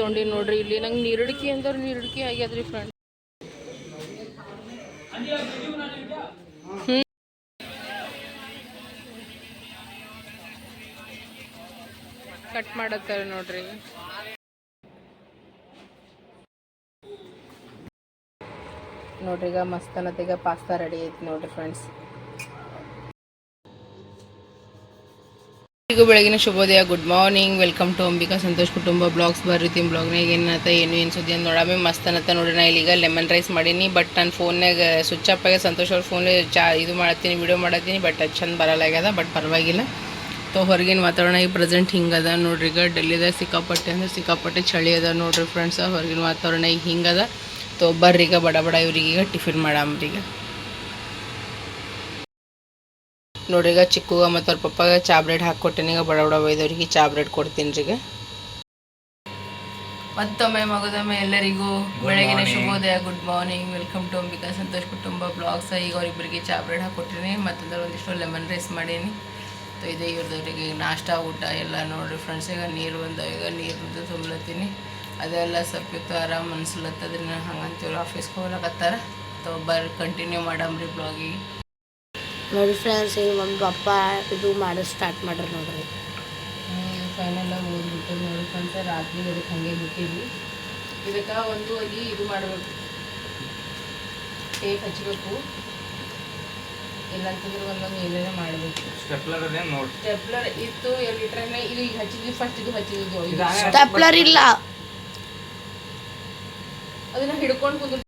ತೊಗೊಂಡಿ ನೋಡ್ರಿ, ಇಲ್ಲಿ ನಂಗೆ ನೀರಡಿಕೆ ಅಂದ್ರೆ ನೀರಡಿಕೆ ಆಗ್ಯದ್ರಿ ಫ್ರೆಂಡ್ ಕಟ್ ಮಾಡತ್ತಾರೆ ನೋಡ್ರಿ. ನೋಡ್ರಿ ಈಗ ಮಸ್ತ್ ಅನ್ನತ್ತೀಗ ಪಾಸ್ತಾ ರೆಡಿ ಐತಿ ನೋಡ್ರಿ ಫ್ರೆಂಡ್ಸ್ ಬೆಳಗಿನ ಶುಭೋದಯ good morning welcome to Ambika Santosh ಕುಟುಂಬ ಬ್ಲಾಗ್ಸ್ ಬರ್ರಿತೀನಿ ಬ್ಲಾಗ್ನಾಗ ಏನತ್ತ ಏನು ಏನು ಸುದ್ದಿ ಅಂತ ನೋಡಾಮಿ. ಮಸ್ತ್ ಅನ್ನತ್ತ ನೋಡೋಣ ಇಲ್ಲಿಗ ಲೆಮನ್ ರೈಸ್ ಮಾಡೀನಿ ಬಟ್ ನನ್ನ ಫೋನ್ನಾಗ ಸ್ವಿಚ್ ಆಫ್ ಆಗಿ ಸಂತೋಷ್ ಅವ್ರ ಫೋನ್ ಚಾ, ಇದು ಮಾಡತ್ತೀನಿ ವಿಡಿಯೋ ಮಾಡತ್ತೀನಿ ಬಟ್ ಅದು ಚಂದ ಬರಲಾಗ್ಯದ ಬಟ್ ಪರವಾಗಿಲ್ಲ. ತೊ ಹೊರಗಿನ ವಾತಾವರಣ ಈಗ ಪ್ರೆಸೆಂಟ್ ಹಿಂಗದ ನೋಡ್ರಿ. ಈಗ ಡೆಲ್ಲಿದಾಗ ಸಿಕ್ಕಾಪಟ್ಟೆ ಅಂದ್ರೆ ಸಿಕ್ಕಾಪಟ್ಟೆ ಚಳಿ ಅದ ನೋಡ್ರಿ ಫ್ರೆಂಡ್ಸ್ ಹೊರಗಿನ ವಾತಾವರಣ ಈಗ ಹಿಂಗದ ತೊ ಈಗ ಬಡ ಬಡ ಇವ್ರಿಗೆ ಈಗ ಟಿಫಿನ್ ಮಾಡಾಮ್ರಿ ಈಗ ನೋಡ್ರಿ ಈಗ ಚಿಕ್ಕಗ ಮತ್ತು ಅವ್ರ ಪಪ್ಪಾಗ ಚಾ ಬ್ರೆಡ್ ಹಾಕ್ಕೊಟ್ಟೇನಿ ಈಗ ಬಡ ಬಡ ಬೈದವ್ರಿಗೆ ಚಾ ಬ್ರೆಡ್ ಕೊಡ್ತೀನಿ ರೀ ಮತ್ತೊಮ್ಮೆ ಮಗದೊಮ್ಮೆ ಎಲ್ಲರಿಗೂ ಬೆಳಗಿನ ಶುಭೋದಯ good morning welcome to Ambika Santosh ಕುಟುಂಬ ಬ್ಲಾಗ್ಸ್ ಈಗ ಅವ್ರಿಬ್ಬರಿಗೆ ಚಾ ಬ್ರೆಡ್ ಹಾಕ್ಕೊಟ್ಟಿನಿ ಮತ್ತೊಂದ್ರೆ ಒಂದಿಷ್ಟು ಲೆಮನ್ ರೈಸ್ ಮಾಡೀನಿ. ಇದೆ ಇವ್ರದವ್ರಿಗೆ ನಾಷ್ಟ ಊಟ ಎಲ್ಲ ನೋಡ್ರಿ ಫ್ರೆಂಡ್ಸ್ ಈಗ ನೀರು ಬಂದವ ಈಗ ನೀರು ತುಂಬಲತ್ತೀನಿ. ಅದೆಲ್ಲ ಸಪ್ಪಿತ್ತು ಆರಾಮ್ ಅನ್ಸ್ಲತ್ತದ್ರಿ ಹಂಗಂತೀವ್ರಿ ಆಫೀಸ್ಗೆ ಹೋಗ್ಲಕತ್ತಾರ. ತೊ ಬರ್ರಿ ಕಂಟಿನ್ಯೂ ಮಾಡಮ್ರಿ ಬ್ಲಾಗಿಗೆ ನೋಡಿ ಫ್ರೆಂಡ್ಸ್ ಈಗ ಮಮ್ಮಿ ಪಪ್ಪ ಇದು ಮಾಡೋದು ಸ್ಟಾರ್ಟ್ ಮಾಡ್ರಿ ನೋಡ್ರಿ. ಫೈನಲ್ ಓದ್ಬಿಟ್ಟು ನೋಡಿ ಫ್ರೆಂಡ್ಸ್ ರಾತ್ರಿ ಅದಕ್ಕೆ ಹಂಗೆ ಬಿಟ್ಟಿದ್ವಿ. ಇದಕ್ಕೆ ಒಂದು ಅಲ್ಲಿ ಇದು ಮಾಡಬೇಕು. ಟೇಪ್ ಹಚ್ಚಬೇಕು ಇಲ್ಲಂತಂದ್ರೆ ಒಂದೊಂದು ಏನೇನೋ ಮಾಡಬೇಕು. ಸ್ಟೆಪ್ಲರ್ ಅದೇ ನೋಡಿ ಸ್ಟೆಪ್ಲರ್ ಇತ್ತು ಎರಡು ಲೀಟ್ರನ್ನ ಇದು ಈಗ ಹಚ್ಚಿದ್ವಿ ಫಸ್ಟ್ ಇದು ಹಚ್ಚಿದ್ದು ಸ್ಟೆಪ್ಲರ್ ಇಲ್ಲ. ಅದನ್ನ ಹಿಡ್ಕೊಂಡು ಕುಂದ್ರು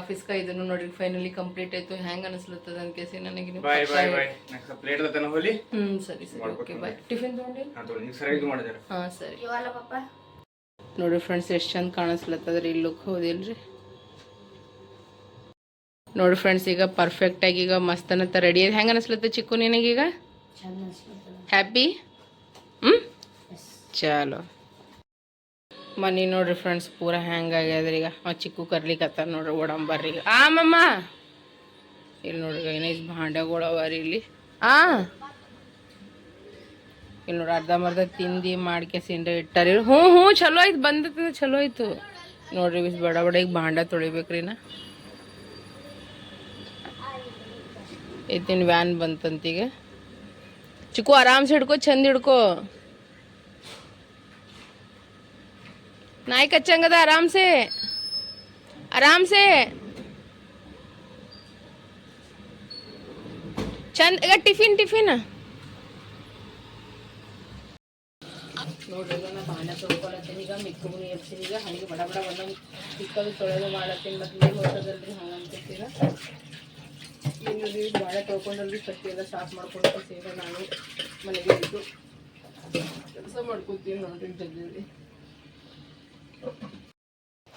ಆಫೀಸ್ಗೆ ಇದನ್ನು ನೋಡಿ ಫೈನಲಿ ಕಂಪ್ಲೀಟ್ ಆಯ್ತು. ಹೆಂಗ್ ಅನಿಸ್ಲತ್ತದ ಅಂತ ಕೇಸಿ ನನಗೆ ನೀವು ಬಾಯ್ ಬಾಯ್ ಬಾಯ್ ನೆಕ್ಸ್ಟ್ ಪ್ಲೇಟ್ ಹೋಲಿ ಹ್ಮ್ ಸರಿ ಸರಿ. ಓಕೆ ಬಾಯ್ ಟಿಫಿನ್ ತಗೊಂಡಿ? ಆ ನೀವು ಸರಿ ಹಾಂ ಮಾಡಿದಾರೆ ಹಾ ಸರಿ. ಇವಲ್ಲ ಪಪ್ಪ? ನೋಡ್ರಿ ಫ್ರೆಂಡ್ಸ್ ಎಷ್ಟು ಚಂದ ಕಾಣಿಸ್ಲತ್ತದ್ರಿ ಇಲ್ಲಿ ಲುಕ್ ಹೌದಿಲ್ರಿ ನೋಡಿ ಫ್ರೆಂಡ್ಸ್ ಈಗ ಪರ್ಫೆಕ್ಟ್ ಆಗಿ ಈಗ ಮಸ್ತ್ ಅನ್ನತ್ತ ರೆಡಿ ಆಗಿ ಹೆಂಗೆ ಅನಿಸ್ಲತ್ತ ಚಿಕ್ಕು ನಿನಗೀಗ? ಹ್ಯಾಪಿ ಹ್ಞೂ ಚಲೋ. ಮನಿ ನೋಡ್ರಿ ಫ್ರೆಂಡ್ಸ್ ಪೂರ ಹ್ಯಾಂಗ್ ಆಗ್ಯದ್ರಿ ಈಗ. ಅವ ಚಿಕ್ಕು ಕರ್ಲಿಕತ್ತಾರ ನೋಡ್ರಿ ಓಡಂಬರ್ರಿ ಈಗ. ಆ, ಮಮ್ಮ! ಇಲ್ಲಿ ನೋಡ್ರಿ ಈಗ ಭಾಂಡೆಗಳು ರೀ ಇಲ್ಲಿ. ಆ! ಇಲ್ಲಿ ನೋಡ್ರಿ ಅರ್ಧಂಬರ್ಧ ತಿಂದು ಮಾಡ್ಕೆ ಸಿಂಡ್ರೆ ಇಟ್ಟಾರಿ. ಹ್ಞೂ ಹ್ಞೂ, ಚಲೋ ಆಯ್ತು ಬಂದತ್ತಂದ್ರೆ ಚಲೋ ಆಯ್ತು. ನೋಡ್ರಿ ಬಿಸ್ ಬಡ ಬಡ ಈಗ ಭಾಂಡ ತೊಳಿಬೇಕ್ರಿ ನಾ. ಐತಿನ ವ್ಯಾನ್ ಬಂತಂತೀಗ ಚಿಕ್ಕು ಆರಾಮ್ಸೆ ಹಿಡ್ಕೋ, ಚಂದ ಹಿಡ್ಕೋ. ನಾಯಿ ಕಚ್ಚಂಗದ ಆರಾಮ್ಸೆ ಆರಾಮ್ಸೆ ಚಂದ, ಈಗ ಟಿಫಿನ್ ಟಿಫಿನ್. ನೋಡ್ರಿ ನಾ ಬಾಣ ತೊಳ್ಕೊಳತ್ತೀನಿ ಈಗ ಮಿಕ್ಕೂ ಎಬ್ಸಿನಿ ಈಗ ಹಂಗೆ ಬಡ ಬಡ ಒಂದೊಂದು ಚಿಕ್ಕದು ತೊಳೆದು ಮಾಡತ್ತೀನಿ. ಮತ್ತು ನೀರು ಹೋಗೋದಲ್ರಿ ಹಂಗೆ ಅನ್ಕೊತೀರ ಏನಿಲ್ರಿ ಬಾಳೆ ತೊಳ್ಕೊಂಡಲ್ರಿ ಕಟ್ಟಿ ಎಲ್ಲ ಸಾಫ್ ಮಾಡ್ಕೊಂಡು ಸೇವೆ ನಾನು ಮನೆಗೆ ಇದ್ದು. ಕೆಲಸ ಮಾಡ್ಕೊತೀನಿ ನೋಡ್ರಿ ಜಲ್ದಿ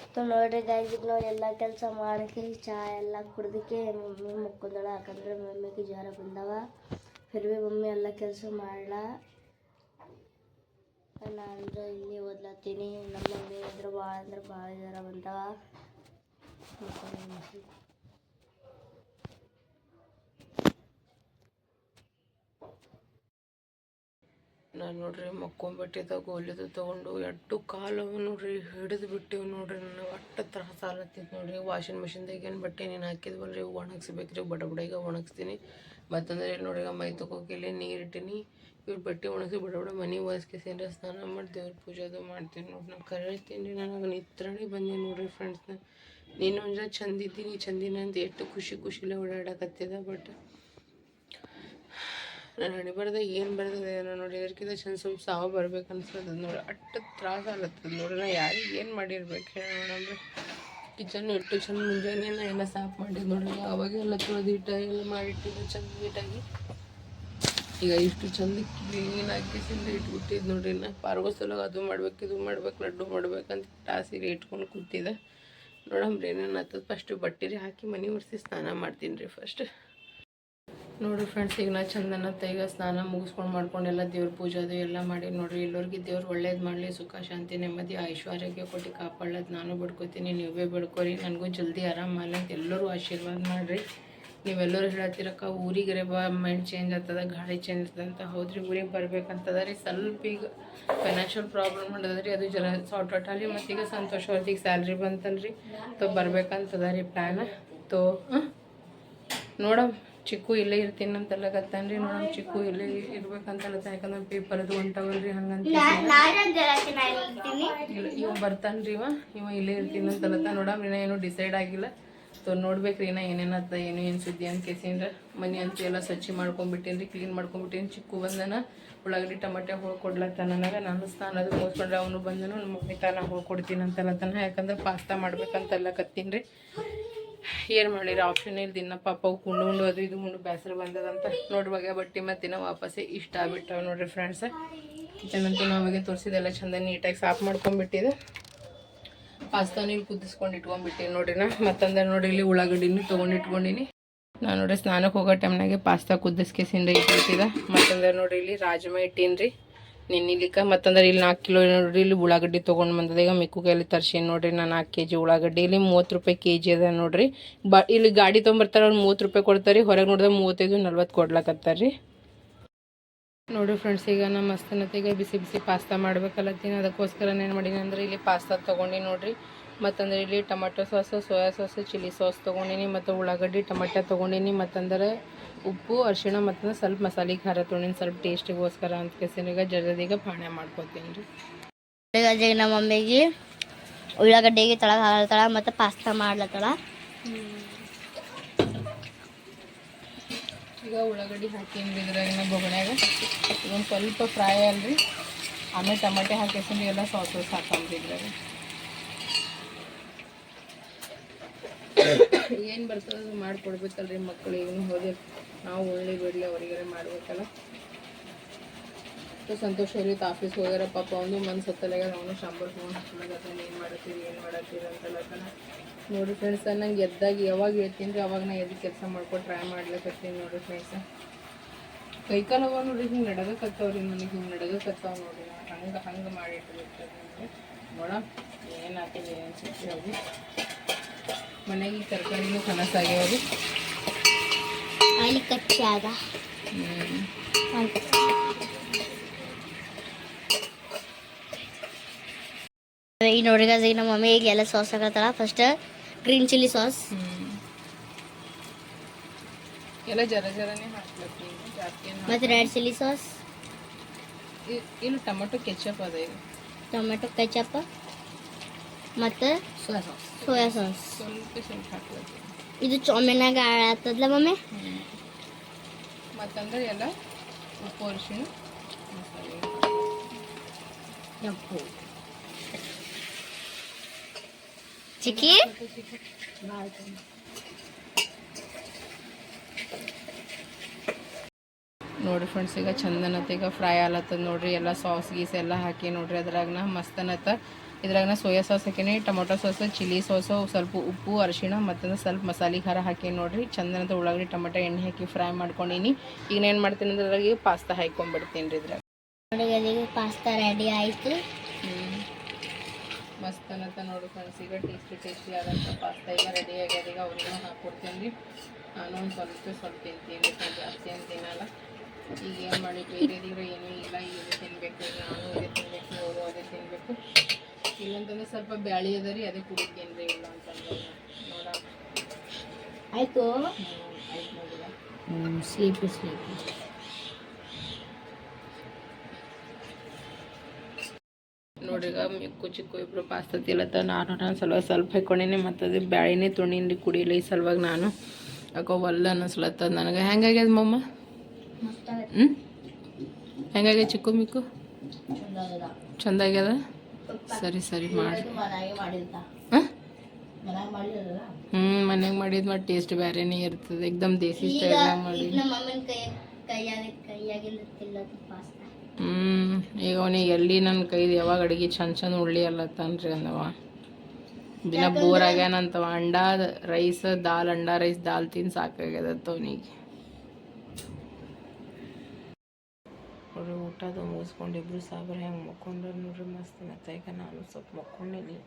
ಸೊ ನೋಡ್ರಿ ಗೈಸ್ ಈಗ ನಾವು ಎಲ್ಲ ಕೆಲಸ ಮಾಡಕ್ಕೆ ಚಹಾ ಎಲ್ಲ ಕುಡ್ದಕ್ಕೆ ಮಮ್ಮಿ ಮುಕ್ಕೊಂದಳ. ಯಾಕಂದ್ರೆ ಮಮ್ಮಿಗೆ ಜ್ವರ ಬಂದವ. ಫಿರ್ ಭೀ ಮಮ್ಮಿ ಎಲ್ಲ ಕೆಲಸ ಮಾಡ್ಲ. ನಾನು ಇಲ್ಲಿ ಓದ್ಲತ್ತೀನಿ. ನಮ್ಮ ಮಮ್ಮಿ ಅಂದ್ರೆ ಭಾಳ ಅಂದ್ರೆ ಭಾಳ ಜ್ವರ ಬಂದವ. ನಾನು ನೋಡ್ರಿ ಮಕ್ಕೊಂಬಿಟ್ಟಿದ್ದ, ಗೋಲಿದು ತೊಗೊಂಡು ಎಟ್ಟು ಕಾಲವು ನೋಡ್ರಿ ಹಿಡಿದು ಬಿಟ್ಟಿವಿ ನೋಡ್ರಿ. ನನಗೆ ಅಟ್ಟ ತ್ರಾಸ ಆಲತ್ತಿತ್ತು ನೋಡ್ರಿ. ವಾಷಿಂಗ್ ಮಿಷಿನ್ದಾಗ ಏನು ಬಟ್ಟೆ ನೀನು ಹಾಕಿದ್ವಲ್ರಿ ಒಣಗಿಸ್ಬೇಕ್ರಿ. ಬಡ ಬಡ ಒಣಗಿಸ್ತೀನಿ. ಮತ್ತಂದ್ರೆ ಇಲ್ಲಿ ನೋಡ್ರಿ ಮೈ ತಗೋಕಿಲ್ಲಿ ನೀರಿಟ್ಟಿನಿ ಇವ್ರ ಬಟ್ಟೆ ಒಣಗಿಸಿ ಬಡ ಬಡ ಮನೆ ಒರೆಸ್ಕೇಸಿಂದ್ರೆ ಸ್ನಾನ ಮಾಡಿ ದೇವ್ರ ಪೂಜೆ ಅದು ಮಾಡ್ತೀನಿ ನೋಡ್ರಿ. ನಾನು ಕರೀತೀನಿ ನನಗೆ ನಿತ್ರಾಣಿ ಬಂದೀನಿ ನೋಡ್ರಿ ಫ್ರೆಂಡ್ಸ್ನ ನೀನು ಅಂದ್ರೆ ಚಂದಿದ್ದೀನಿ ಚಂದಿನ ಅಂತ ಎಷ್ಟು ಖುಷಿ ಖುಷಿಲೇ ಓಡಾಡಕತ್ತಿದ ಬಟ್ ನಾನು ಹಣೆ ಬರ್ದ, ಏನು ಬರ್ತದೆ ಏನೋ ನೋಡಿ ಇದಕ್ಕಿಂತ ಚಂದ ಸ್ವಲ್ಪ ಸಾವು ಬರ್ಬೇಕು ಅನ್ಸೋದು ನೋಡಿ. ಅಷ್ಟು ತ್ರಾಸ ಆಗತ್ತದ ನೋಡಿ. ನಾ ಯಾರಿಗೆ ಏನು ಮಾಡಿರ್ಬೇಕು ಹೇಳಿ ನೋಡಂದ್ರೆ ಕಿಚನ್ ಇಟ್ಟು ಚಂದ ಮುಂಜಾನೆ ಎಲ್ಲ ಸಾಫ್ ಮಾಡಿದ್ದು ನೋಡಿ. ಅವಾಗೆಲ್ಲ ತೊಳೆದಿಟ್ಟ ಎಲ್ಲ ಮಾಡಿಟ್ಟಿದ್ದು ಚಂದ ನೀಟಾಗಿ ಈಗ ಇಷ್ಟು ಚಂದ ಕ್ಲೀನ್ ಆಗಿ ಸಿಂದ ಇಟ್ಬಿಟ್ಟಿದ್ದು ನೋಡಿ. ನಾ ಪಾರ್ಗೋಸಲ ಅದು ಮಾಡ್ಬೇಕು, ಇದು ಮಾಡ್ಬೇಕು, ಲಡ್ಡು ಮಾಡ್ಬೇಕಂತ ಟಾಸಿಗೆ ಇಟ್ಕೊಂಡು ಕೂತಿದ್ದೆ. ನೋಡಂಬ್ರಿ ಏನೇನು ಆಗ್ತದೆ ಫಸ್ಟ್ ಬಟ್ಟೆ ಹಾಕಿ ಮನೆ ಒರೆಸಿ ಸ್ನಾನ ಮಾಡ್ತೀನಿ ರೀ ಫಸ್ಟ್ ನೋಡ್ರಿ ಫ್ರೆಂಡ್ಸ್ ಈಗ ನಾ ಚಂದನ ಈಗ ಸ್ನಾನ ಮುಗಿಸ್ಕೊಂಡು ಮಾಡ್ಕೊಂಡು ಎಲ್ಲ ದೇವ್ರ ಪೂಜೆ ಅದು ಎಲ್ಲ ಮಾಡಿ ನೋಡಿರಿ, ಎಲ್ಲರಿಗೆ ದೇವ್ರು ಒಳ್ಳೇದು ಮಾಡಲಿ, ಸುಖ, ಶಾಂತಿ, ನೆಮ್ಮದಿ ಐಶ್ವರ್ಯಕ್ಕೆ ಕೊಟ್ಟು ಕಾಪಾಡೋದು ನಾನು ಬಿಡ್ಕೋತೀನಿ, ನೀವೇ ಬಿಡ್ಕೊರಿ, ನನಗೂ ಜಲ್ದಿ ಆರಾಮ ಅಲ್ಲ ಅಂತ ಎಲ್ಲರೂ ಆಶೀರ್ವಾದ ಮಾಡಿರಿ. ನೀವೆಲ್ಲರೂ ಹೇಳತ್ತೀರಕ್ಕ ರೇ ಬಾ ಮೈಂಡ್ ಚೇಂಜ್ ಆಗ್ತದ ಗಾಡಿ ಚೇಂಜ್ ಆಗ್ತದೆ ಅಂತ, ಹೌದ್ರಿ, ಊರಿಗೆ ಬರ್ಬೇಕಂತದ ರೀ ಸ್ವಲ್ಪ ಈಗ ಫೈನಾನ್ಷಿಯಲ್ ಪ್ರಾಬ್ಲಮ್ ಮಾಡದ್ರಿ ಅದು ಜರ ಸಾರ್ಟ್ ಔಟ್ ಆಗಲಿ, ಮತ್ತು ಈಗ ಸಂತೋಷ ಅವ್ರದ್ದು ಈಗ ಸ್ಯಾಲ್ರಿ ಬಂತಲ್ರಿ, ತೋ ಬರ್ಬೇಕಂತದ ರೀ ಪ್ಲ್ಯಾನ ತೋ ನೋಡಮ್. ಚಿಕ್ಕು ಇಲ್ಲೇ ಇರ್ತೀನಿ ಅಂತ ಕತ್ತಾನ್ರಿ ನೋಡಮ್ ಚಿಕ್ಕು ಇಲ್ಲೇ ಇರ್ಬೇಕಂತಲ್ಲ ಯಾಕಂದ್ರೆ ಪೇಪರ್ ಅದು ಹೊಂಟವಲ್ರಿ ಹಂಗಂತ ಇಲ್ಲ ಇವ ಬರ್ತಾನ್ರಿ ಇವ ಇವ ಇಲ್ಲೇ ಇರ್ತೀನಿ ಅಂತಲತ್ತ ನೋಡಮ್ ಇನ್ನ ಏನು ಡಿಸೈಡ್ ಆಗಿಲ್ಲ. ಸೊ ನೋಡ್ಬೇಕ್ರಿ ಇನ್ನ ಏನೇನತ್ತ ಏನು ಏನು ಸುದ್ದಿ ಅಂತ ಕೇಸಿಂದ್ರ ಮನೆ ಅಂತ ಎಲ್ಲ ಸ್ವಚ್ಛ ಮಾಡ್ಕೊಂಡ್ಬಿಟ್ಟೇನ್ರಿ ಕ್ಲೀನ್ ಮಾಡ್ಕೊಂಡ್ಬಿಟ್ಟೇನಿ ಚಿಕ್ಕು ಬಂದನ ಉಳ್ಳಾಗಡ್ಡಿ ಟಮಾಟೆ ಹೋಳ್ ಕೊಡ್ಲತ್ತ ನನಗೆ ನಾನು ಸ್ನಾನ ಅದು ಮುಗಿಸ್ಕೊಂಡ್ರೆ ಅವನು ಬಂದನು ನಮ್ಮ ಮಮ್ಮಿ ತಾನ ಕೊಡ್ತೀನಿ ಅಂತಲತ್ತನ ಯಾಕಂದ್ರೆ ಪಾಸ್ತಾ ಮಾಡ್ಬೇಕಂತೆಲ್ಲ ಕತ್ತೀನಿ ಏನು ಮಾಡಿರಿ ಆಪ್ಷನ್ ಇಲ್ಲ ದಿನ ಪಾಪ ಕುಂಡು ಉಂಡು ಅದು ಇದು ಉಂಡು ಬೇಸರ ಬಂದದಂತ ನೋಡುವಾಗ ಬಟ್ಟೆ ಮತ್ತಿನ ವಾಪಸ್ಸೇ ಇಷ್ಟ ಆಗ್ಬಿಟ್ಟವೆ ನೋಡಿರಿ ಫ್ರೆಂಡ್ಸ್ ಕಿಚನ್ ಅಂತೂ ನಾವಾಗೆ ತೋರಿಸಿದೆಲ್ಲ ಚಂದ ನೀಟಾಗಿ ಸಾಫ್ ಮಾಡ್ಕೊಂಡ್ಬಿಟ್ಟಿದೆ ಪಾಸ್ತಾ ನೀರು ಕುದಿಸ್ಕೊಂಡು ಇಟ್ಕೊಂಡ್ಬಿಟ್ಟಿನಿ ನೋಡ್ರಿ ನಾ. ಮತ್ತಂದ್ರೆ ನೋಡಿ ಇಲ್ಲಿ ಉಳ್ಳಾಗಡ್ಡಿನೂ ತೊಗೊಂಡು ಇಟ್ಕೊಂಡಿನಿ. ನಾನು ನೋಡ್ರಿ ಸ್ನಾನಕ್ಕೆ ಹೋಗೋ ಟೈಮ್ನಾಗೆ ಪಾಸ್ತಾ ಕುದಿಸ್ಕೆಸಿಂದ ಇಟ್ಟಿದ್ದೆ ಮತ್ತಂದ್ರೆ ನೋಡಿ ಇಲ್ಲಿ ರಾಜ್ಮಾ ಇಟ್ಟೀನಿ ನೆನ್ನಿಲಿಕ್ಕ ಮತ್ತಂದ್ರೆ ಇಲ್ಲಿ ನಾಲ್ಕು ಕಿಲೋ ನೋಡ್ರಿ, ಇಲ್ಲಿ ಉಳ್ಳಾಗಡ್ಡಿ ತೊಗೊಂಡು ಬಂದದ. ಈಗ ಮಿಕ್ಕು ಕೈಲಿ ತರ್ಸೀನಿ ನೋಡ್ರಿ ನಾನು ನಾಲ್ಕು ಕೆ ಜಿ ಉಳ್ಳಾಗಡ್ಡಿ. ಇಲ್ಲಿ ಮೂವತ್ತು ರೂಪಾಯಿ ಕೆ ಜಿ ಅದ ನೋಡ್ರಿ. ಬ, ಇಲ್ಲಿ ಗಾಡಿ ತೊಗೊಂಬರ್ತಾರೆ ಅವ್ರು ಮೂವತ್ತು ರೂಪಾಯಿ ಕೊಡ್ತಾರೆ ರೀ ಹೊರಗೆ ನೋಡಿದ್ರೆ ಮೂವತ್ತೈದು ನಲ್ವತ್ತು ಕೊಡ್ಲಕತ್ತಾರೆ ರೀ ನೋಡಿ ಫ್ರೆಂಡ್ಸ್ ಈಗ ನಮ್ಮ ಮಸ್ತನತ್ತೀಗ ಬಿಸಿ ಬಿಸಿ ಪಾಸ್ತಾ ಮಾಡ್ಬೇಕಲ್ಲತ್ತೀನಿ ಅದಕ್ಕೋಸ್ಕರ ಏನು ಮಾಡೀನಿ ಅಂದ್ರೆ ಇಲ್ಲಿ ಪಾಸ್ತಾ ತೊಗೊಂಡು ನೋಡ್ರಿ. ಮತ್ತಂದ್ರೆ ಇಲ್ಲಿ tomato sauce, soy sauce, chilli sauce ತೊಗೊಂಡಿನಿ, ಮತ್ತು ಉಳ್ಳಾಗಡ್ಡಿ, ಟೊಮೆಟೊ ತೊಗೊಂಡಿನಿ, ಮತ್ತಂದ್ರೆ ಉಪ್ಪು ಅರಿಶಿಣ ಮತ್ತು ಸ್ವಲ್ಪ ಮಸಾಲೆ ಖಾರ ತುಣಿನ ಸ್ವಲ್ಪ ಟೇಸ್ಟಿಗೋಸ್ಕರ ಅಂತ ಕೇಸಿನ ಜರದೀಗ ಪಾಣೆ ಪಾಣ್ಯ ಮಾಡ್ಕೊತೀನಿ ರೀ. ಈಗ ನಮ್ಮ ಮಮ್ಮಿಗೆ ಉಳ್ಳಾಗಡ್ಡೆಗೆ ತಳಗ ಹಾಕ್ಲತ್ತಾಳ ಮತ್ತು ಪಾಸ್ತಾ ಮಾಡ್ಲತ್ತಾಳ ಈಗ ಉಳ್ಳಾಗಡ್ಡಿ ಹಾಕೀನಿ ಇದ್ರಾಗಿನ ಬೊಗಣ್ಯಾಗ. ಇದೊಂದು ಸ್ವಲ್ಪ ಫ್ರೈ ಅಲ್ರಿ. ಆಮೇಲೆ ಟಮಾಟೆ ಹಾಕಿಸಿಂದು ಎಲ್ಲ ಸಾಸ್ ಹಾಕಂದ್ರಿ ಇದ್ರಾಗ. ಏನು ಬರ್ತದೆ ಮಾಡ್ಕೊಡ್ಬೇಕಲ್ರಿ ಮಕ್ಕಳು ಮಕ್ಕಳಿಗೆ ಹೋಗಿ ನಾವು ಉಳ್ಳಿ ಬಿಡಲಿ ಅವರಿಗಾರೆ ಮಾಡಬೇಕಲ್ಲ. ಅಷ್ಟು ಸಂತೋಷ ಇರುತ್ತೆ ಆಫೀಸ್ ಹೋಗ್ಯಾರ ಪಾಪ ಅವನು ಮನ್ಸು ಹತ್ತಲಾಗ ಅವನು ಶಂಬರ್ ಫೋನ್ ಹಚ್ಕೊಂಡಾಗ ಏನು ಮಾಡತ್ತೀರಿ ಏನು ಮಾಡತ್ತೀರಿ ಅಂತಲ್ಲ ನೋಡಿ ಫ್ರೆಂಡ್ಸ್ ನಂಗೆ ಎದ್ದಾಗ ಯಾವಾಗ ಹೇಳ್ತೀನಿ ರೀ ಅವಾಗ ನಾ ಎದ್ದು ಕೆಲಸ ಮಾಡ್ಕೊಂಡು ಟ್ರೈ ಮಾಡ್ಲಿಕತ್ತೀನಿ ನೋಡಿ ಫ್ರೆಂಡ್ಸ್ ಕೈಕಾಲು ಅವ ನೋಡ್ರಿ ಹಿಂಗೆ ನಡಗಕತ್ತಾವ್ರಿ ನನಗೆ ಹಿಂಗೆ ನೋಡಿ ನೋಡ್ರಿ ಹಂಗೆ ಹಂಗೆ ಮಾಡಿಟ್ಟಿರ್ತೀನಿ ನೋಡ. ಏನಾಗ್ತದೆ ಏನು ಸಿಕ್ಕಿ ಅವು ಮನೆಗೆ ಈ ತರಕಾರಿನೂ ಕನಸಾಗ್ಯಾವ್ರಿ. ಅಲ್ಲಿ ಕಚ್ಚಾದ ಈಗ ನೋಡ್ರಿ guys, ಈಗ ನಮ್ಮ ಮಮ್ಮಿ ಈಗ ಎಲ್ಲ sauce ಹಾಕತ್ತಾಳ. First green chilli sauce. ಎಲ್ಲ ಜರ ಜರನೇ ಹಾಕ್ಬೇಕು ಮತ್ತು ರೆಡ್ ಚಿಲ್ಲಿ ಸಾಸ್ ಇನ್ನು ಟೊಮೆಟೊ ಕೆಚಪ್ ಅದ ಇದು ಟೊಮೆಟೊ ಕೆಚಪ್ ಮತ್ತು ಸೋಯಾ ಸಾಸ್ ಸೋಯಾ ಸಾಸ್ ಸ್ವಲ್ಪ ಸ್ವಲ್ಪ ಹಾಕ್ಬೇಕು. ಇದು ಚೌಮಿನಾಗ ಆಳತ್ತದಲ್ಲ ಮಮ್ಮಿ? ಮತ್ತಂದ್ರೆ ಎಲ್ಲ ಉಪ್ಪು ಅರಿಶಿಣ ಚಿಕ್ಕಿ? ನೋಡ್ರಿ ಫ್ರೆಂಡ್ಸ್ ಈಗ ಚಂದನತ್ತ ಈಗ ಫ್ರೈ ಆಲತ್ತದ ನೋಡ್ರಿ ಎಲ್ಲ ಸಾಸ್ ಗೀಸ್ ಎಲ್ಲ ಹಾಕಿ ನೋಡ್ರಿ ಅದ್ರಾಗ ಮಸ್ತನತ್ತ ಇದ್ರಾಗನ ಸೋಯಾ ಸಾಸ್ ಹಾಕಿನಿ ಟೊಮೊಟೊ ಸಾಸ್ ಚಿಲ್ಲಿ ಸಾಸು ಸ್ವಲ್ಪ ಉಪ್ಪು ಅರಿಶಿಣ ಮತ್ತು ಸ್ವಲ್ಪ ಮಸಾಲೆ ಖಾರ ಹಾಕಿ ನೋಡ್ರಿ. ಚಂದನದ ಉಳ್ಳಾಗಡ್ಡಿ ಟೊಮೊಟೊ ಎಣ್ಣೆ ಹಾಕಿ ಫ್ರೈ ಮಾಡ್ಕೊಂಡಿನಿ. ಈಗ ಏನು ಮಾಡ್ತೀನಿ ಅಂದ್ರೆ ಅದ್ರಾಗೆ ಪಾಸ್ತಾ ಹಾಕ್ಕೊಂಡ್ಬಿಡ್ತೀನಿ ರೀ ಇದ್ರಾಗ. ಪಾಸ್ತಾ ರೆಡಿ ಆಯಿತು. ಮಸ್ತ್ ಅನ್ನತ್ತ ನೋಡಿ ಫ್ರೆಂಡ್ಸ್ ಈಗ ಟೇಸ್ಟಿ ಟೇಸ್ಟಿ ಆದಂಥ ಪಾಸ್ತಾ ಈಗ ರೆಡಿ ಆಗ್ಯದ. ಈಗ ಅವ್ರಿಗೂ ಹಾಕ್ಕೊಡ್ತೀನಿ ರೀ. ನಾನು ಒಂದು ಸ್ವಲ್ಪ ಸ್ವಲ್ಪ ತಿಂತೀನಿ ಜಾಸ್ತಿ ಏನು ತಿನ್ನಲ್ಲ. ಈಗ ಏನು ಮಾಡಿ ಇದ್ರೆ ಏನೂ ಇಲ್ಲ ಈಗ ತಿನ್ನಬೇಕು ನಾನು ಅದೇ ತಿನ್ನಬೇಕು ಅವರು ಅದೇ ತಿನ್ನಬೇಕು ಇಲ್ಲಂತಂದ್ರೆ ಸ್ವಲ್ಪ ಬ್ಯಾಳಿ ಅದ ರೀ ಅದೇ ಕುಡಿತೀನಿ ರೀ ಇಲ್ಲ ಅಂತಂದ್ರೆ ನೋಡ ಆಯಿತು. ಆಯ್ತು ನೋಡಿಲ್ಲ ಸ್ಲೀಪಿ ಸ್ಲೀಪಿ ಈಗ ಮಿಕ್ಕು ಚಿಕ್ಕು ಇಬ್ರು ಪಾಸ್ತಾ ತಿಲತ್ತ ನಾನು ನಾನು ಸಲುವಾಗಿ ಸ್ವಲ್ಪ ಹಾಕ್ಕೊಂಡಿನಿ ಮತ್ತು ಅದು ಬ್ಯಾಳಿನೇ ತುಣಿನ್ರಿ ಕುಡಿಲಿ ಈ ಸಲುವಾಗಿ ನಾನು. ಯಾಕೋ ಒಲ್ಲ ಅನ್ನಿಸ್ಲತ್ತದ ನನಗೆ. ಹೆಂಗಾಗ್ಯದ ಮಮ್ಮ? ಹ್ಞೂ ಹೆಂಗಾಗ್ಯದ ಚಿಕ್ಕು ಮಿಕ್ಕು? ಚಂದ ಆಗ್ಯದ? ಸರಿ ಸರಿ ಮಾಡಿ. ಹ್ಮ್ ಹ್ಞೂ ಮನೆಗೆ ಮಾಡಿದ ಮಾಡಿ ಟೇಸ್ಟ್ ಬೇರೆನೇ ಇರ್ತದೆ. ಎಕ್ದಮ್ ದೇಸಿ ಸ್ಟೈಲ್ ಮಾಡಿ. ಹ್ಞೂ ಈಗ ಅವನಿಗೆ ಎಲ್ಲಿ ನನ್ನ ಕೈದು ಯಾವಾಗ ಅಡಿಗೆ ಚಂದ ಚಂದ ಉಳ್ಳಿ ಅಲ್ಲತ್ತನ್ರಿ ಅಂದವ. ದಿನ bore ಆಗ್ಯಾನಂತವ. And rice dal and rice dal ತಿಂದು ಸಾಕಾಗ್ಯದತ್ತ ಅವನಿಗೆ. ಊಟದ ಮುಗಿಸ್ಕೊಂಡು ಇಬ್ರು ಸಾಬ್ರ ಹೆಂಗೆ ಮಕ್ಕೊಂಡ್ರ ನೋಡ್ರಿ ಮಸ್ತ್ ಮತ್ತೆ ಈಗ ನಾನು ಸ್ವಲ್ಪ ಮಕ್ಕೊಂಡಿನಿ.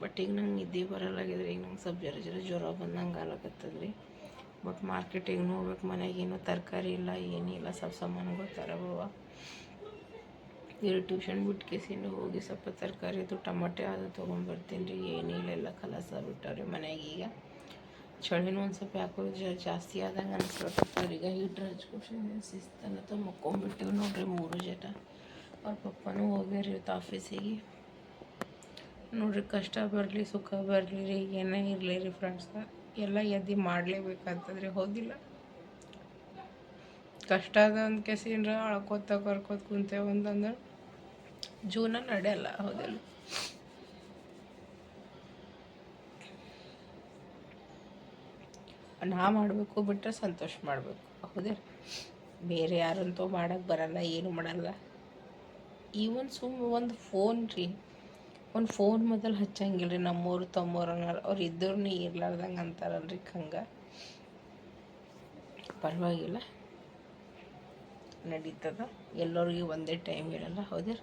ಬಟ್ ಈಗ ನಂಗೆ ನಿದ್ದೆ ಬರಲ್ಲಾಗಿದ್ರೆ ಈಗ ನಂಗೆ ಸ್ವಲ್ಪ ಜರ ಜರ ಜ್ವರ ಬಂದಂಗೆ ಆಗ್ಲಕತ್ತದ್ರಿ. ಬಟ್ ಮಾರ್ಕೆಟಿಗೆ ಹೋಗ್ಬೇಕು ಏನು ತರಕಾರಿ ಇಲ್ಲ ಏನಿಲ್ಲ ಸ್ವಲ್ಪ ಸಾಮಾನುಗಳು ತರಬವ ಇಲ್ಲಿ ಟ್ಯೂಷನ್ ಬಿಟ್ಟು ಕೇಸಿಂದ ಹೋಗಿ ಸ್ವಲ್ಪ ತರಕಾರಿ ಅದು ಟೊಮಟೆ ಅದು ತೊಗೊಂಡ್ಬರ್ತೀನಿ ರೀ ಏನಿಲ್ಲ ಎಲ್ಲ ಕಲಸ ಬಿಟ್ಟವ್ರಿ ಮನೆಗೆ ಈಗ. ಚಳಿನೂ ಒಂದು ಸ್ವಲ್ಪ ಯಾಕೋ ಜಾಸ್ತಿ ಆದಂಗೆ ಅನ್ಸ್ಲತ್ತವ್ರ ಈಗ ಹೀಟ್ರ್ ಹಚ್ಕೊಂಡು ಶಿಸ್ತನತ್ತ ಮಕ್ಕೊಂಬಿಟ್ಟಿವಿ ನೋಡಿರಿ ಮೂರು ಜನ. ಅವ್ರ ಪಪ್ಪನೂ ಇವತ್ತು ಆಫೀಸಿಗೆ ನೋಡ್ರಿ ಕಷ್ಟ ಬರಲಿ, ಸುಖ ಬರಲಿ ರೀ, ಏನೇ ಇರಲಿ ರೀ ಫ್ರೆಂಡ್ಸ್ ಎಲ್ಲ ಎದ್ದು ಮಾಡಲೇಬೇಕಾಗ್ತದ್ರಿ, ಹೌದಿಲ್ಲ. ಕಷ್ಟ ಅದ ಅಂದ ಕೆಸಿನ್ರ ಅಳ್ಕೋತ ಕರ್ಕೋತ ಕುಂತೇವೆ ಅಂತಂದ್ರೆ ಜೀವನ ನಡೆಯಲ್ಲ, ಹೌದಿಲ್ಲ. ನಾ ಮಾಡಬೇಕು ಬಿಟ್ಟರೆ ಸಂತೋಷ ಮಾಡಬೇಕು, ಹೌದಿಲ್ಲ. ಬೇರೆ ಯಾರಂತೂ ಮಾಡೋಕ್ಕೆ ಬರಲ್ಲ, ಏನು ಮಾಡಲ್ಲ. ಈವನ್ ಸುಮ್ ಒಂದು ಫೋನ್ ರೀ. ಒಂದು ಫೋನ್ ಮೊದಲು ಹಚ್ಚಂಗಿಲ್ಲ ರೀ ನಮ್ಮೂರು ತಮ್ಮೂರು ಅನ್ನೋರು ಅವ್ರು ಇದ್ದವ್ರನ್ನ ಇರ್ಲಾರ್ದಂಗೆ ಅಂತಾರಲ್ರಿ ಹಂಗೆ ಪರವಾಗಿಲ್ಲ. ನಡೀತದ. ಎಲ್ಲರಿಗೂ ಒಂದೇ ಟೈಮ್ ಇರಲ್ಲ, ಹೌದಿರ?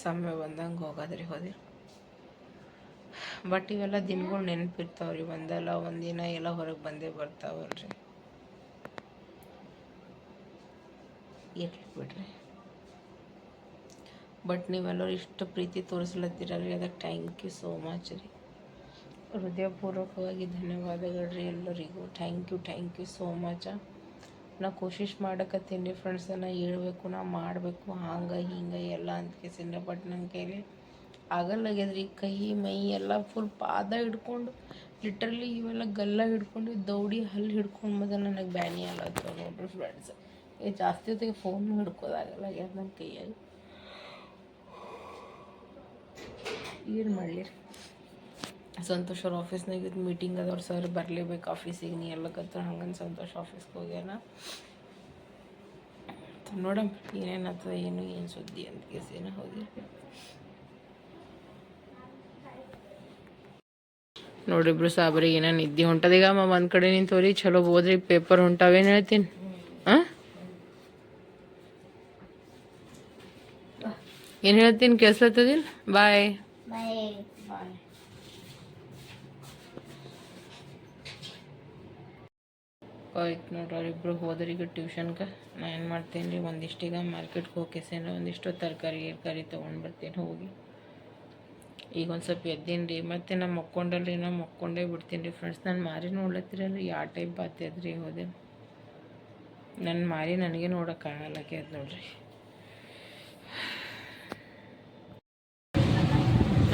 ಸಮಯ ಬಂದಂಗೆ ಹೋಗೋದ್ರಿ, ಹೌದಿರ? ಬಟ್ ಇವೆಲ್ಲ ದಿನಗಳು ನೆನಪಿರ್ತಾವ್ರಿ. ಒಂದಲ್ಲ ಒಂದಿನ ಎಲ್ಲ ಹೊರಗೆ ಬಂದೇ ಬರ್ತಾವಲ್ರಿ. ಬಿಡ್ರಿ ಬಟ್ ನೀವೆಲ್ಲರೂ ಇಷ್ಟು ಪ್ರೀತಿ ತೋರಿಸ್ಲತ್ತೀರಲ್ರಿ ಅದಕ್ಕೆ ಥ್ಯಾಂಕ್ ಯು ಸೋ ಮಚ್ ರೀ. ಹೃದಯಪೂರ್ವಕವಾಗಿ ಧನ್ಯವಾದಗಳು ರೀ ಎಲ್ಲರಿಗೂ. Thank you thank you so much ನಾ ಕೋಶಿಶ್ ಮಾಡಕತ್ತೀನಿ ರೀ ಫ್ರೆಂಡ್ಸ್ ನಾ ಹೇಳ್ಬೇಕು, ನಾ ಮಾಡಬೇಕು, ಹಂಗೆ, ಹಿಂಗೆ, ಎಲ್ಲ ಅಂತ ಕೇಸಿಂದ ಬಟ್ ನನ್ನ ಕೈಲಿ ಆಗಲ್ಲಾಗ್ಯದ್ರಿ. ಕೈ, ಮೈ ಎಲ್ಲ ಫುಲ್ ಪಾದ ಹಿಡ್ಕೊಂಡು ಲಿಟ್ರಲಿ ಇವೆಲ್ಲ ಗಲ್ಲ ಹಿಡ್ಕೊಂಡು, ದೌಡಿ ಹಲ್ಲು ಹಿಡ್ಕೊಂಡು ಮೊದಲು ನನಗೆ ಬ್ಯಾನಿ ಅಲ್ಲತ್ತವ ನೋಡ್ರಿ ಫ್ರೆಂಡ್ಸ್ ಜಾಸ್ತಿ ಹೊತ್ತಿಗೆ ಫೋನ್ ಹಿಡ್ಕೋದಾಗಲ್ಲ ಆಗ್ಯದ ನನ್ನ ಕೈಯಲ್ಲಿ? ಏನು ಮಾಡಲಿ? ಸಂತೋಷ್ ಅವ್ರ ಆಫೀಸ್ನಾಗ ಇದು ಮೀಟಿಂಗ್ ಅದವ್ರು ಸರ್ ಬರಲೇಬೇಕು ಆಫೀಸಿಗೆ ನೀ ಎಲ್ಲಕತ್ತ ಹಂಗಂದು ಸಂತೋಷ್ ಆಫೀಸ್ಗೆ ಹೋಗ್ಯಾನ? ನೋಡಮ್, ಏನೇನಾಗ್ತದೆ, ಏನು ಏನು ಸುದ್ದಿ ಅಂತ ಕೇಸ್ ಏನೋ ಹೋಗಿ ನೋಡಿಬ್ರು ಸಾಬ್ರಿಗೆ ಏನೋ ನಿದ್ದೆ ಹೊಂಟದೀಗ, ಅಮ್ಮ ಒಂದು ಕಡೆ ನಿಂತವ್ರಿ ಚಲೋ ಓದ್ರಿ ಪೇಪರ್ ಹೊಂಟಾವೇನು ಹೇಳ್ತೀನಿ ಹಾಂ ಏನು ಹೇಳ್ತೀನಿ ಕೇಳಿಸ್ಲತ್ತದಿಲ್ಲ? ಬಾಯ್ ಆಯ್ತು ನೋಡ್ರಿ ಅವ್ರಿಬ್ರು ಈಗ ಟ್ಯೂಷನ್ಗೆ ನಾ ಏನು ಮಾಡ್ತೀನಿ ರೀ ಒಂದಿಷ್ಟೀಗ ಮಾರ್ಕೆಟ್ಗೆ ಹೋಗಿಸೇನು ಒಂದಿಷ್ಟು ತರಕಾರಿ, ಗಿರ್ಕಾರಿ ತೊಗೊಂಡು ಬರ್ತೀನಿ ಹೋಗಿ. ಈಗ ಒಂದು ಸ್ವಲ್ಪ ಎದ್ದೀನಿ ರೀ ಮತ್ತು ನಾ ಮಕ್ಕೊಂಡಲ್ರಿ ನಾ ಮಕ್ಕೊಂಡೇ ಬಿಡ್ತೀನಿ ರೀ ಫ್ರೆಂಡ್ಸ್ ನಾನು ಮಾರಿ ನೋಡ್ಲತ್ತಿರಲ್ಲ ಯಾವ ಟೈಪ್ ಬಾತ್ಯದ್ರಿ ಹೋದೆ. ನನ್ನ ಮಾರಿ ನನಗೆ ನೋಡೋಕ್ಕಾಗಲ್ಲಕ್ಕೆ ಅದು ನೋಡ್ರಿ.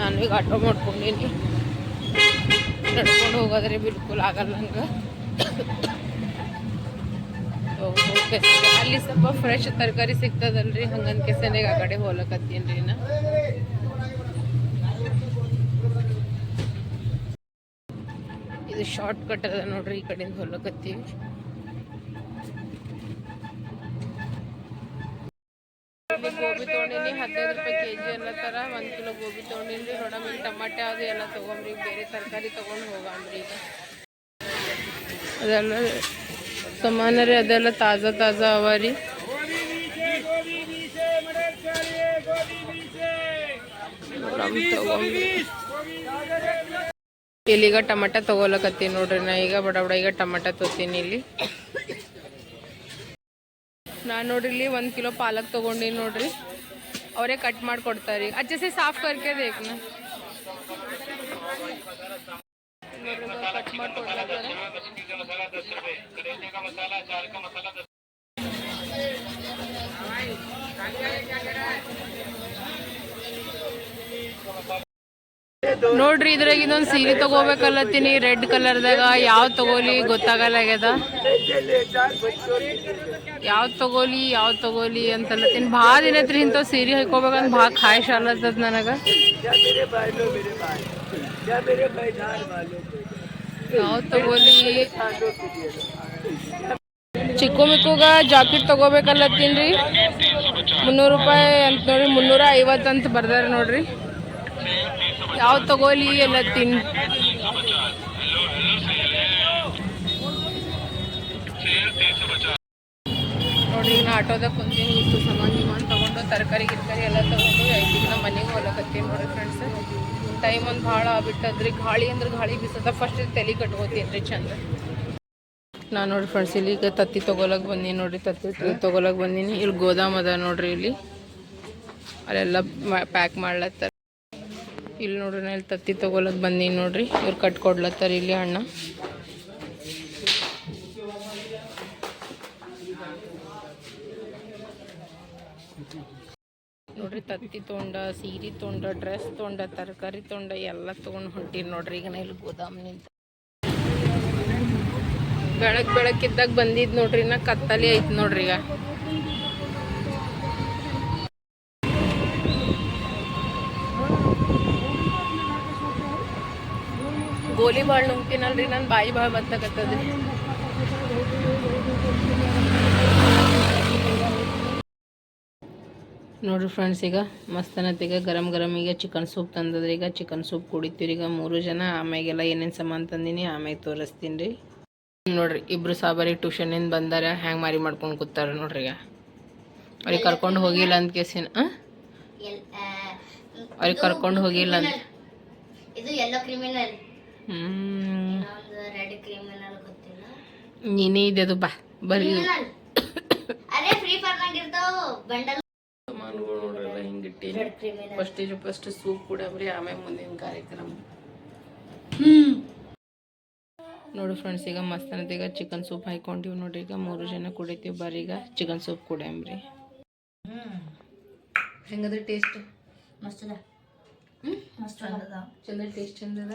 ನಾನು ಈಗ ಆಟೋ ಮಾಡ್ಕೊಂಡೀನಿ. ನಡ್ಕೊಂಡು ಹೋಗೋದ್ರೆ ಬಿಲ್ಕುಲ್ ಆಗಲ್ಲ ನಂಗೆ. ಅಲ್ಲಿ ಸ್ವಲ್ಪ ಫ್ರೆಶ್ ತರಕಾರಿ ಸಿಗ್ತದಲ್ರಿ, ಹಂಗನ್ ಕೆಸನೆಗೆ ಆ ಕಡೆ ಹೋಗ್ಲಕತ್ತೀನಿ ರೀ ನಾ. ಇದು ಶಾರ್ಟ್ ಕಟ್ ಅದ ನೋಡ್ರಿ, ಈ ಕಡೆಯಿಂದ ಹೋಗ್ಲಕತ್ತೀವಿ सामान रे अदेल ताज़ा ताज़ा अवारी टमाटो तगोलक नोड्री ना बड़ बड़ा टमाटो तोतीन ना नोड्री वन किलो पालक तक नोड्री और कटमकोड़ता अच्छे से साफ़ करके देखना ನೋಡ್ರಿ, ಇದ್ರಾಗ ಇದೊಂದು ಸೀರೆ ತಗೋಬೇಕಲ್ಲತ್ತೀನಿ ರೆಡ್ ಕಲರ್ದಾಗ. ಯಾವ್ದು ತಗೋಲಿ ಗೊತ್ತಾಗಲ್ಲ ಆಗ್ಯದ. ಯಾವ್ ತಗೋಲಿ ಯಾವ ತಗೋಲಿ ಅಂತಲ್ಲತ್ತೀನಿ ಭಾಳ ದಿನ ಇಂಥ ಸೀರೆ ಹಾಕೋಬೇಕಂತ ಭಾಳ ಖಾಯಿಷ್ ಅಲ್ಲತ್ತದ ನನಗೆ. ಯಾವ ತಗೋಲಿ ಚಿಕ್ಕು ಮಿಕ್ಕುಗ ಜಾಕೆಟ್ ತಗೋಬೇಕಲ್ಲತ್ತೀನಿ ರೀ ಮುನ್ನೂರು ರೂಪಾಯಿ ಅಂತ ನೋಡ್ರಿ ಮುನ್ನೂರ ಐವತ್ತು ಅಂತ ಬರ್ದಾರ ನೋಡ್ರಿ ಯಾವ ತಗೋಲಿ ಎಲ್ಲ ತಿನ್ ನೋಡ್ರಿ ನಾ ಆಟೋದಾಗ ಕುಂತೀನಿ ಇಷ್ಟು ಸಾಮಾನು ಗಿಮಾನ್ ತಗೊಂಡು ತರಕಾರಿ ಗಿರ್ಕಾರಿ ಎಲ್ಲ ತಗೊಂಡು ಐದು ನಮ್ಮ ಮನೆಗೆ ಹೋಗ್ಲಕತ್ತೀನಿ ನೋಡ್ರಿ ಫ್ರೆಂಡ್ಸ್ ಟೈಮ್ ಒಂದು ಭಾಳ ಆಗ್ಬಿಟ್ಟದ್ರಿ ಗಾಳಿ ಅಂದ್ರೆ ಗಾಳಿ ಬಿಸದ. ಫಸ್ಟ್ ತಲೆ ಕಟ್ಕೋತೀನಿ ರೀ ಚಂದ. ನಾನು ನೋಡಿ ಫ್ರೆಂಡ್ಸ್ ಇಲ್ಲಿ ಈಗ ತತ್ತಿ ತೊಗೊಳಕ್ ಬಂದೀನಿ ನೋಡ್ರಿ, ತತ್ತಿ ತೊಗೊಳಕ್ ಬಂದೀನಿ. ಇಲ್ಲಿ ಗೋದಾಮ್ ಅದ ನೋಡ್ರಿ ಇಲ್ಲಿ. ಅಲ್ಲೆಲ್ಲ ಪ್ಯಾಕ್ ಮಾಡ್ಲತ್ತಾರ. ಇಲ್ಲಿ ನೋಡ್ರಿ ನಾ ಇಲ್ಲಿ ತತ್ತಿ ತೊಗೊಳಕ್ ಬಂದೀನಿ ನೋಡ್ರಿ. ಇವ್ರು ಕಟ್ಕೊಡ್ಲತ್ತಾರ ಇಲ್ಲಿ ಅಣ್ಣ. ನೋಡ್ರಿ, ತತ್ತಿ ತೊಂಡ, ಸೀರೆ ತೊಂಡ ಡ್ರೆಸ್ ತೊಂಡ, ತರಕಾರಿ ತೊಂಡ, ಎಲ್ಲ ತೊಗೊಂಡು ಹೊಂಟೀನಿ ನೋಡ್ರಿ. ಈಗ ನಾ ಇಲ್ಲಿ ಗೋದಾಮಿನಿಂದ ಬೆಳಕ್ ಬೆಳಕಿದ್ದಾಗ ಬಂದಿದ್ ನೋಡ್ರಿ ನಾ ಕತ್ತಲಿ ಐತ್ ನೋಡ್ರಿ ಈಗ. ಗೋಲಿ ಬಾಳ್ ನುಂಗ್ತೀನಲ್ರಿ ನನ್ನ ಬಾಯಿ ಬಾಳ್ ಬರ್ತಕತ್ತದ್ರಿ ನೋಡ್ರಿ ಫ್ರೆಂಡ್ಸ್ ಈಗ ಮಸ್ತ್ ಅನ್ನತ್ತೀಗ ಗರಂ ಗರಂ ಈಗ ಚಿಕನ್ ಸೂಪ್ ತಂದದ್ರಿ. ಈಗ ಚಿಕನ್ ಸೂಪ್ ಕುಡಿತೀವಿ ಈಗ ಮೂರು ಜನ ಆಮ್ಯಾಗೆಲ್ಲ ಏನೇನು ಸಾಮಾನು ತಂದೀನಿ ಆಮ್ಯಾಗ ತೋರಿಸ್ತೀನಿ ರೀ ನೋಡ್ರಿ ಇಬ್ರು ಸಾಬರಿಗೆ ಟ್ಯೂಷನಿಂದ ಬಂದಾರ. ಹ್ಯಾಂಗೆ ಮಾರಿ ಮಾಡ್ಕೊಂಡು ಕೂತಾರ ನೋಡ್ರಿ ಈಗ. ಅವ್ರಿಗೆ ಕರ್ಕೊಂಡು ಹೋಗಿಲ್ಲ ಅಂತ ಕೇಸಿನ ಅವ್ರಿಗೆ ಕರ್ಕೊಂಡು ಹೋಗಿಲ್ಲ ಅಂತ ನೀನೇ ಇದೆ ಅದು ಬಾ. ಬರೀ ಸಾಮಾನುಗಳು ನೋಡ್ರಲ್ಲ ಎಲ್ಲ ready first first first soup ಕುಡಮ್ರಿ ಆಮೇಲೆ ಮುಂದಿನ ಕಾರ್ಯಕ್ರಮ. ನೋಡಿ ಫ್ರೆಂಡ್ಸ್ ಈಗ ಮಸ್ತ್ ಈಗ ಚಿಕನ್ ಸೂಪ್ ಹಾಕೊಂಡಿವಿ ನೋಡ್ರಿ ಈಗ ಮೂರು ಜನ ಕುಡಿತೀವಿ ಬರ್ರಿ ಈಗ ಚಿಕನ್ ಸೂಪ್ ಕುಡಿಯಂಬ್ರಿ ಹೆಂಗದ ಟೇಸ್ಟ್ ಮಸ್ತ್ ಚಂದ ಟೇಸ್ಟ್ ಚಂದದ.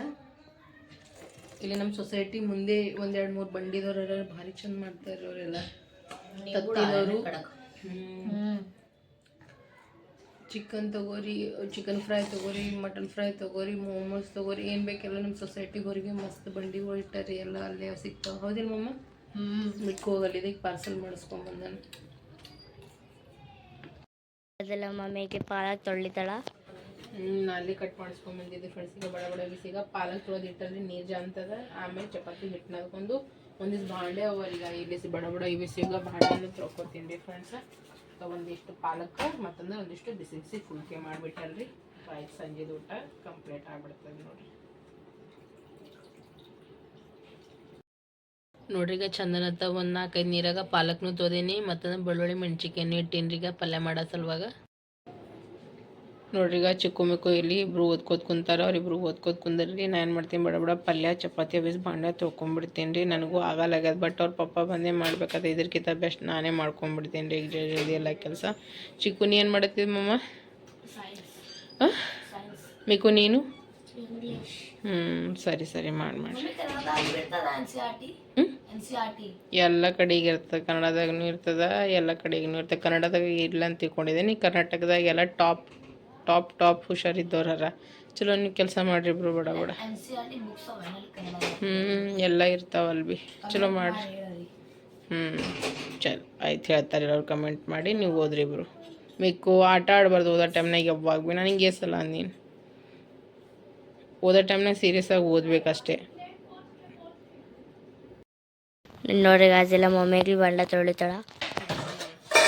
ಇಲ್ಲಿ ನಮ್ಮ ಸೊಸೈಟಿ ಮುಂದೆ ಒಂದೆರಡು ಮೂರು ಬಂಡಿದವ್ರ ಭಾರಿ ಚಂದ ಮಾಡ್ತಾರೆ ಅವರೆಲ್ಲ ತತ್ತಿದವರು ಹ್ಮ್. ಚಿಕನ್ ತಗೋರಿ ಚಿಕನ್ ಫ್ರೈ ತೊಗೋರಿ ಮಟನ್ ಫ್ರೈ ತೊಗೋರಿ ಮೋಮೋಸ್ ತಗೋರಿ ಏನು ಬೇಕೆಲ್ಲ ನಮ್ಮ ಸೊಸೈಟಿ ಹೊರಗೆ ಮಸ್ತ್ ಬಂಡಿಗಳು ಇಟ್ಟಾರಿ ಎಲ್ಲ ಅಲ್ಲೇ ಸಿಗ್ತಾವೆ. ಹೌದಿಲ್ಲ ಮಮ್ಮ? ಹ್ಮ್. ಬಿಟ್ಟು ಹೋಗಲ್ಲ ಇದಕ್ಕೆ ಪಾರ್ಸಲ್ ಮಾಡಿಸ್ಕೊಂಡ್ ಬಂದಾನ. ಅದೆಲ್ಲ ಮಮ್ಮಿಗೆ ಪಾಲಕ್ ತೊಳಿತಾಳ ಹ್ಞೂ ಅಲ್ಲಿ ಕಟ್ ಮಾಡಿಸ್ಕೊಂಡ್ ಬಂದಿದ್ದೆ ಫ್ರೆಂಡ್ಸ್ ಈಗ ಬಡ ಬಡ ಬಿಸಿ ಈಗ ಪಾಲಕ್ ತೊಳೆದು ಇಟ್ಟಲ್ಲಿ ನೀರು ಜಾಂತದ ಆಮೇಲೆ ಚಪಾತಿ ಹಿಟ್ಟು ನಾದ್ಕೊಂಡು ಒಂದಿಷ್ಟು ಬಾಂಡೆ ಅವ ಈಗ ಇಲ್ಲಿ ಬಡ ಬಡ ಈ ಬಿಸಿ ಈಗ ಭಾಂಡೆ ತೊಳ್ಕೊತೀನಿ ರೀ ಫ್ರೆಂಡ್ಸ್ ಒಂದಿಷ್ಟು ಪಾಲಕ್ ಮತ್ತಂದ್ರೆ ಒಂದಿಷ್ಟು ಬಿಸಿ ಬಿಸಿ ಫುಲ್ಕೆ ಮಾಡಿಬಿಟ್ಟಲ್ರಿ ಆಯ್ತು ಸಂಜೆದು ಊಟ ಕಂಪ್ಲೀಟ್ ಆಗ್ಬಿಡ್ತದೆ ನೋಡ್ರಿ. ನೋಡ್ರಿಗ ಚಂದನತ್ತ ಒಂದು ನಾಲ್ಕೈದು ನೀರಾಗ ಪಾಲಕ್ನು ತೊದೇನಿ ಮತ್ತಂದ್ರೆ ಬೆಳ್ಳುಳ್ಳಿ ಮೆಣಸಿನ್ಕಾಯಿನೂ ಇಟ್ಟೀನಿ ಈಗ ಪಲ್ಯ ಮಾಡೋ ಸಲುವಾಗ. ನೋಡ್ರಿ ಈಗ ಚಿಕ್ಕು ಮಿಕ್ಕು ಇಲ್ಲಿ ಇಬ್ರು ಓದ್ಕೋತ ಕುಂತಾರ ಅವ್ರಿಬ್ರು ಓದ್ಕೋತ ಕುಂದರ್ರಿ ನಾ ಏನು ಮಾಡ್ತೀನಿ ಬಡ ಬಡ ಪಲ್ಯ ಚಪಾತಿ ಬಿಸಿ ಭಾಂಡೆ ತೊಳ್ಕೊಂಬಿಡ್ತೀನಿ ರೀ ನನಗೂ ಆಗಲ್ಲಾಗ್ಯದ ಬಟ್ ಅವ್ರ ಪಪ್ಪ ಬಂದೇ ಮಾಡ್ಬೇಕಾದ ಇದಕ್ಕಿಂತ ಬೆಸ್ಟ್ ನಾನೇ ಮಾಡ್ಕೊಂಬಿಡ್ತೀನಿ ರೀ ಈಗ ಜಲ್ದಿ ಜಲ್ದಿ ಎಲ್ಲ ಕೆಲಸ. ಚಿಕ್ಕು ನೀ ಏನು ಮಾಡತ್ತಿದ್ ಮಮ್ಮ ಮಿಕು ಮಿಕ್ಕು ನೀನು? ಹ್ಞೂ ಸರಿ ಸರಿ ಮಾಡಿ ಮಾಡಿ. ಎಲ್ಲ ಕಡೆಗೆ ಇರ್ತದೆ ಕನ್ನಡದಾಗೂ ಇರ್ತದ ಎಲ್ಲ ಕಡೆಗೂ ಇರ್ತದೆ ಕನ್ನಡದಾಗ ಇಲ್ಲ ಅಂತ ತಿಳ್ಕೊಂಡಿದ್ದೀನಿ ಕರ್ನಾಟಕದಾಗ ಎಲ್ಲ ಟಾಪ್ ಟಾಪ್ ಟಾಪ್ ಹುಷಾರಿದ್ದವ್ರ ಚಲೋ ನೀವು ಕೆಲಸ ಮಾಡ್ರಿ ಇಬ್ರು ಬೇಡ ಬಡ ಹ್ಞೂ ಎಲ್ಲ ಇರ್ತಾವಲ್ಲ ಭೀ ಚಲೋ ಮಾಡ್ರಿ ಹ್ಞೂ ಚಲ್ ಆಯ್ತು ಹೇಳ್ತಾರೆ ಅವ್ರು ಕಮೆಂಟ್ ಮಾಡಿ ನೀವು ಓದ್ರಿ ಇಬ್ರು ಮಿಕ್ಕು ಆಟ ಆಡ್ಬಾರ್ದು ಓದೋ ಟೈಮ್ನಾಗ ಯಾವಾಗ ಭೀ ನನಗೆ ಏಸಲ್ಲ ನೀನು ಓದೋ ಟೈಮ್ನಾಗ ಸೀರಿಯಸ್ ಆಗಿ ಓದ್ಬೇಕಷ್ಟೇ ನೋಡ್ರಿ ಗಾಜೆಲ್ಲ ಮೊಮ್ಮೆಗೆ ಬಂಡ ತೊಳಿತಾಳ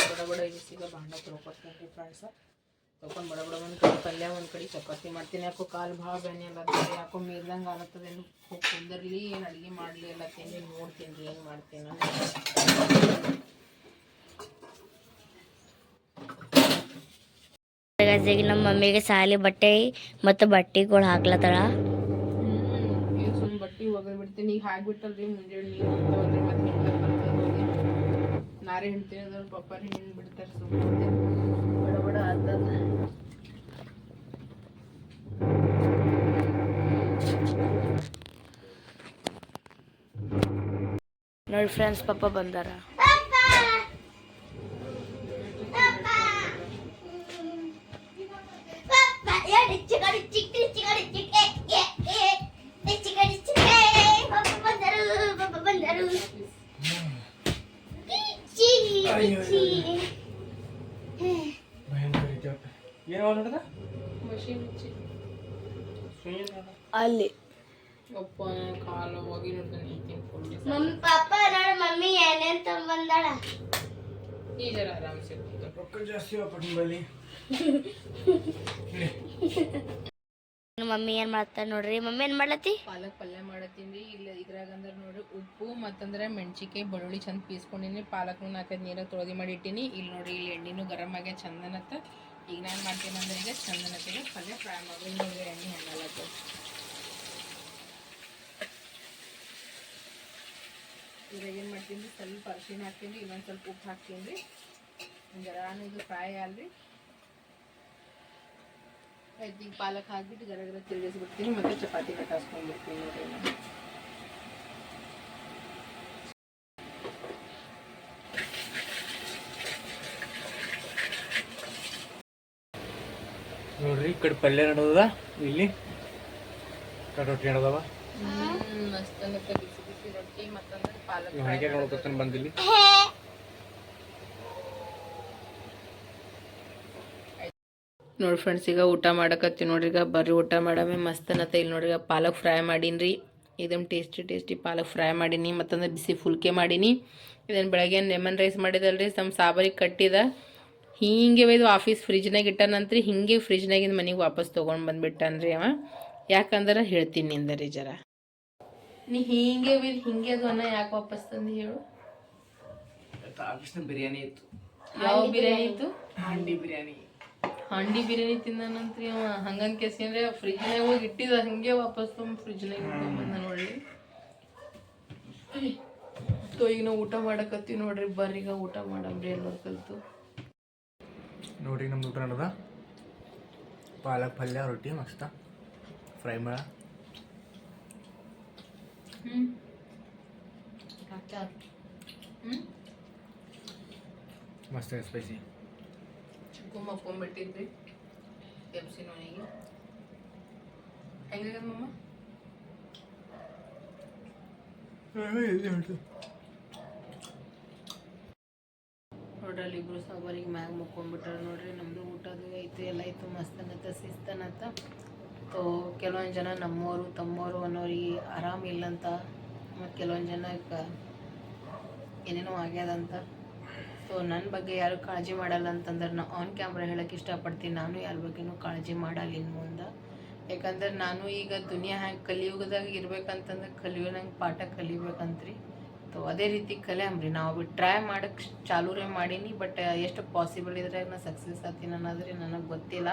ಬಡ ಬಡ ಈಗ ಬಾಂಡ ತೊಳ್ಕೊತೀನಿ ಫ್ರೆಂಡ್ಸ ತೊಗೊಂಡು ಬಡ ಬಡ ಒಂದು ಕಡೆ ಪಲ್ಯ ಒಂದು ಕಡೆ ಚಪಾತಿ ಮಾಡ್ತೀನಿ. ಯಾಕೋ ಕಾಲು ಭಾಳ ಬೆಣ್ಣೆ ಅಲ್ಲ ಯಾಕೋ ಮೀರ್ದಂಗೆ ಆಗತ್ತದ ಏನು? ಕುಂದರ್ಲಿ ಏನು ಅಡುಗೆ ಮಾಡಲಿ ಎಲ್ಲ ತಿಂದು ನೋಡ್ತೀನಿ ರೀ ಏನು ಮಾಡ್ತೀನಿ ಈಗ ನಮ್ಮ ಮಮ್ಮಿಗೆ ಸಾಲಿ ಬಟ್ಟೆ ಮತ್ತು ಬಟ್ಟೆಗಳು ಹಾಕ್ಲತ್ತಳ. ಸುಮ್ಮನೆ ಬಟ್ಟೆ ಒಗೆದು ಬಿಡ್ತೀನಿ. ಈಗ ಹಾಕ್ಬಿಟ್ಟಲ್ರಿ ಮುಂಜಾನೆ ನೀರು ನಾರೇ ಹಿಂಡ್ತೀನಿ ಅದ್ರ ಪಪ್ಪಾರಿ ಹಿಂಗೆ ಬಿಡ್ತಾರೆ ಸುಮ್ಮನೆ ಬಡ ಬಡ ಆತದ. ನೋಡಿ ಫ್ರೆಂಡ್ಸ್ ಪಪ್ಪ ಬಂದಾರ. ಹಚ್ಚಿ ಅಲ್ಲಿ. ಮಮ್ಮಿ ಪಾಪ ನೋಡಿ ಮಮ್ಮಿ ಏನೇನ್ ತಂಬಂದಾಳ ರೊಕ್ಕ ಜಾಸ್ತಿ ಮಮ್ಮಿ ಏನು ಮಾಡ್ತಾರೆ ನೋಡ್ರಿ? ಮಮ್ಮಿ ಏನು ಮಾಡ್ಲತ್ತಿ? ಪಾಲಕ್ ಪಲ್ಯ ಮಾಡತ್ತೀನಿ ಇಲ್ಲ ಇದ್ರಾಗ ಅಂದ್ರೆ ನೋಡ್ರಿ ಉಪ್ಪು ಮತ್ತಂದ್ರೆ ಮೆಣಸಿಕಾಯಿ ಬೆಳ್ಳುಳ್ಳಿ ಚಂದ ಪೀಸ್ಕೊಂಡಿನಿ. ಪಾಲಕ್ನು ನಾಲ್ಕೈದು ನೀರ ತೊಳದಿ ಮಾಡಿ ಇಟ್ಟೀನಿ ಇಲ್ಲಿ ನೋಡ್ರಿ ಇಲ್ಲಿ ಎಣ್ಣೆನೂ ಗರಮ್ ಆಗ್ಯ ಚಂದನತ್ತ. ಈಗ ನಾನು ಮಾಡ್ತೀನಿ ಅಂದ್ರೆ ಈಗ ಚಂದನತ್ತಿಗೆ ಪಲ್ಯ ಫ್ರೈ ಮಾಡಿ ನೋಡ್ರಿ ಎಣ್ಣೆ ಹೆಂಗಲತ್ತ ಇದ್ರಾಗ ಏನು ಮಾಡ್ತೀನಿ ಸ್ವಲ್ಪ ಅರಿಶಿನ ಹಾಕ್ತೀನಿ ಇನ್ನೊಂದು ಸ್ವಲ್ಪ ಉಪ್ಪು ಹಾಕ್ತೀನಿ ರೀ. ಜರಾನು ಇದು ಫ್ರೈ ಆಗಲಿ ಈಗ ಪಾಲಕ್ ಹಾಕ್ಬಿಟ್ಟು ಗರ ಗರ ತಿರುಗಿಸ್ಬಿಡ್ತೀನಿ ಮತ್ತೆ ಚಪಾತಿ ಕಟ್ಟಾಸ್ಕೊಂಡ್ಬಿಡ್ತೀನಿ ನೋಡಿ. ನೋಡ್ರಿ ಈ ಕಡೆ ಪಲ್ಯ ನಡೆದದ ಇಲ್ಲಿ ಕಡೆ ರೊಟ್ಟಿ ನಡೆದವ ಹ್ಮ್ ಮಸ್ತ್ ಬಿಸಿ ಬಿಸಿ ರೊಟ್ಟಿ ಮತ್ತಂದ್ರೆ ಪಾಲಕ್. ನೋಡ್ಕೊತಾನೆ ಬಂದಿಲ್ಲಿ ನೋಡಿ ಫ್ರೆಂಡ್ಸ್ ಈಗ ಊಟ ಮಾಡಕತ್ತೀವಿ ನೋಡ್ರಿ ಈಗ ಬರ್ರಿ ಊಟ ಮಾಡಮೆ ಮಸ್ತ್ ಅನ್ನತ್ತೆ. ಇಲ್ಲಿ ನೋಡ್ರಿ ಈಗ ಪಾಲಕ್ ಫ್ರೈ ಮಾಡೀನಿ ಇದನ್ನು ಟೇಸ್ಟಿ ಟೇಸ್ಟಿ ಪಾಲಕ್ ಫ್ರೈ ಮಾಡೀನಿ ಮತ್ತಂದ್ರೆ ಬಿಸಿ ಫುಲ್ಕೆ ಮಾಡೀನಿ. ಇದನ್ನು ಬೆಳಗ್ಗೆ ಲೆಮನ್ ರೈಸ್ ಮಾಡಿದಲ್ರಿ ನಮ್ಮ ಸಾಬರಿಗೆ ಕಟ್ಟಿದ. ಹೀಗೆ ಒಯ್ದು ಆಫೀಸ್ ಫ್ರಿಜ್ನಾಗ ಇಟ್ಟಾನಂತ್ರಿ ಹಿಂಗೆ ಫ್ರಿಜ್ನಾಗಿಂದ ಮನೆಗೆ ವಾಪಸ್ ತೊಗೊಂಡು ಬಂದುಬಿಟ್ಟಾನ್ರಿ ಅವ. ಯಾಕಂದ್ರೆ ಹೇಳ್ತೀನಿ ನಿಂದರಿ ಜರ. ನೀ ಹೀಗೆ ಒಯ್ದು ಹಿಂಗೆ ಅದು ಅನ್ನ ಯಾಕೆ ವಾಪಸ್ ತಂದು ಹೇಳು. ಬಿರಿಯಾನಿ ಇತ್ತು. ಯಾವ ಬಿರಿಯಾನಿ ಇತ್ತು? ಹಂಡಿ ಬಿರಿಯಾನಿ. ಹಾಂಡಿ ಬಿರಿಯಾನಿ ತಿಂದಾನಂತ್ರಿ ಅವ ಕೆಸಿ ಅಂದ್ರೆ ಫ್ರಿಜ್ನಾಗ ಹೋಗಿ ಇಟ್ಟಿದ ಹಂಗೆ ವಾಪಸ್ ತುಂಬ ಫ್ರಿಜ್ನಾಗ ಬಂದ ನೋಡಿ ತೋ ಈಗ ನಾವು ಊಟ ಮಾಡಕತ್ತೀವಿ ನೋಡ್ರಿ ಬರ್ರಿ ಈಗ ಊಟ ಮಾಡಮ್ರಿ ಎಲ್ಲರೂ ಕಲ್ತು. ನೋಡ್ರಿ ನಮ್ದು ಊಟ ನಡೆದ ಪಾಲಕ್ ಪಲ್ಯ ರೊಟ್ಟಿ ಮಸ್ತ. ಫ್ರೈ ಮಾಡ. ಮಸ್ತ್ ಸ್ಪೈಸಿ ಚಿಕ್ಕು ಮಕ್ಕೊಂಬಿಟ್ಟಿದ್ರಿ ಎಪ್ಸಿ ನೋನಿಗೆ ಹೆಂಗಾಗ್ಯದ ಮಮ್ಮ ನೋಡ್ರಿ ಅಲ್ಲಿ ಇಬ್ರು ಸಾಬಾರಿಗೆ ಮ್ಯಾಗ ಮುಕ್ಕೊಂಡ್ಬಿಟ್ಟಾರ ನೋಡ್ರಿ ನಮ್ದು ಊಟದು ಐತೆ ಎಲ್ಲ ಐತು ಮಸ್ತ್ ಅನ್ನತ್ತ ಶಿಸ್ತ್ ಅನ್ನತ್ತ ತೋ ಕೆಲವೊಂದು ಜನ ನಮ್ಮವರು ತಮ್ಮವರು ಅನ್ನೋರಿಗೆ ಆರಾಮ ಇಲ್ಲಂತ ಮತ್ತು ಕೆಲವೊಂದು ಜನಕ್ಕೆ ಏನೇನೋ ಆಗ್ಯದಂತ. ಸೊ ನನ್ನ ಬಗ್ಗೆ ಯಾರು ಕಾಳಜಿ ಮಾಡಲ್ಲ ಅಂತಂದ್ರೆ ನಾ ಆನ್ ಕ್ಯಾಮ್ರಾ ಹೇಳಕ್ಕೆ ಇಷ್ಟಪಡ್ತೀನಿ. ನಾನು ಯಾರ ಬಗ್ಗೆನೂ ಕಾಳಜಿ ಮಾಡಲ್ಲ ಇನ್ನು ಮುಂದೆ. ಯಾಕಂದ್ರೆ ನಾನು ಈಗ ದುನಿಯಾ ಹ್ಯಾಂಗೆ ಕಲಿಯುಗದಾಗ ಇರ್ಬೇಕಂತಂದ್ರೆ ಕಲಿಯೋ ನಂಗೆ ಪಾಠ ಕಲಿಬೇಕಂತ್ರಿ. ಸೊ ಅದೇ ರೀತಿ ಕಲಿಯಮ್ರಿ ನಾವು ಬಿ ಟ್ರೈ ಮಾಡಕ್ಕೆ ಚಾಲೂರೇ ಮಾಡೀನಿ ಬಟ್ ಎಷ್ಟು ಪಾಸಿಬಲ್ ಇದ್ರೆ ನಾನು ಸಕ್ಸಸ್ ಆತೀನಿ ಅನ್ನೋದ್ರಿ ನನಗೆ ಗೊತ್ತಿಲ್ಲ.